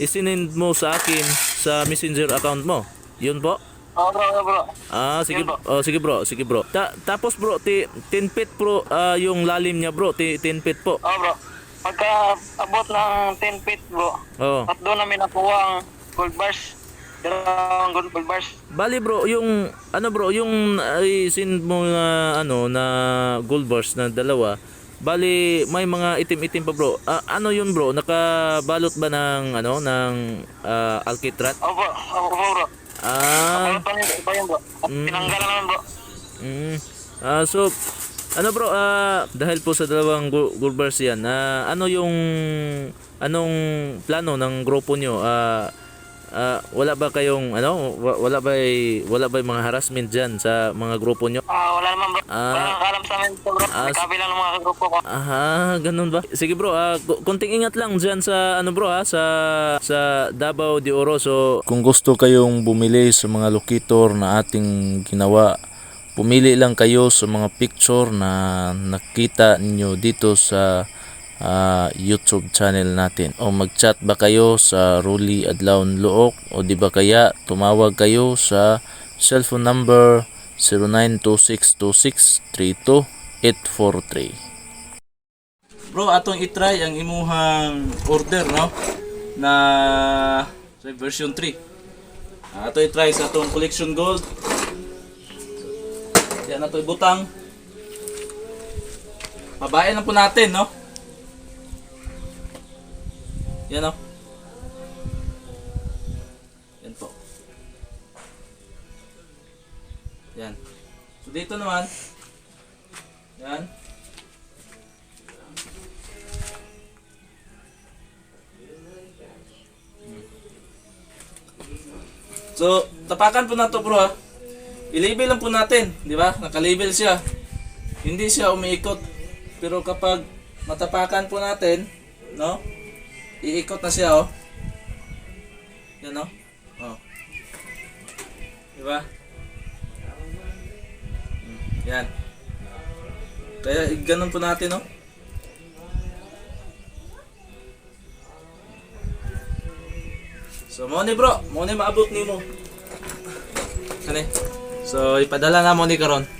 isinend mo sa akin sa messenger account mo. Yun po? Oo bro, bro. Ah, sige, Yun po. oh, sige bro, sige bro. Ta- tapos bro, ti- 10 feet bro, ah, yung lalim niya bro, ti- 10 feet po. Oo bro. Pagka abot ng 10 feet bro, Oh. at doon namin nakuha ang gold bars. Dalawang gold gold bars. Bali bro, yung ano bro, yung ay send mo na ano na gold bars na dalawa. Bali may mga itim-itim pa bro. Ah, ano yun bro? Nakabalot ba ng ano ng ah, alkitrat? Oo oo, bro. Ah, Ano pa yun, bro. Mm. tinanggalan naman bro. mm. Ah, so ano bro, ah, dahil po sa dalawang bars yan, ah, ano yung anong plano ng grupo nyo? Ah, ah, wala ba kayong ano, wa- wala ba wala ba mga harassment diyan sa mga grupo nyo? Ah, wala naman bro. Ah. Wala alam sa amin bro. Ah, May kabilang ng mga grupo ko. Aha, ganun ba? Sige bro, ah, ku- konting ingat lang diyan sa ano bro ha, sa sa Davao de Oro. So, kung gusto kayong bumili sa mga locator na ating ginawa, pumili lang kayo sa mga picture na nakita ninyo dito sa ah, YouTube channel natin. O mag-chat ba kayo sa Ruli Adlaon Luok o di ba kaya tumawag kayo sa cellphone number 0926263243. Bro, atong itry ang imuhang order, no? Na sa version 3. Ah, ato itry sa atong collection gold. Yan ato ibutang. Babae lang po natin, no? Yan, no? Yan po. Yan. So dito naman. Yan. So, tapakan po na to bro ha. I-label lang po natin, di ba? Naka-label siya. Hindi siya umiikot. Pero kapag matapakan po natin, no? Iikot na siya, oh. Yan, no? Oh. Di ba? Hmm, Yan. Kaya ganun po natin, no? So, mo ni bro, mo ni maabot ni mo. Kani. So, ipadala na mo ni karon.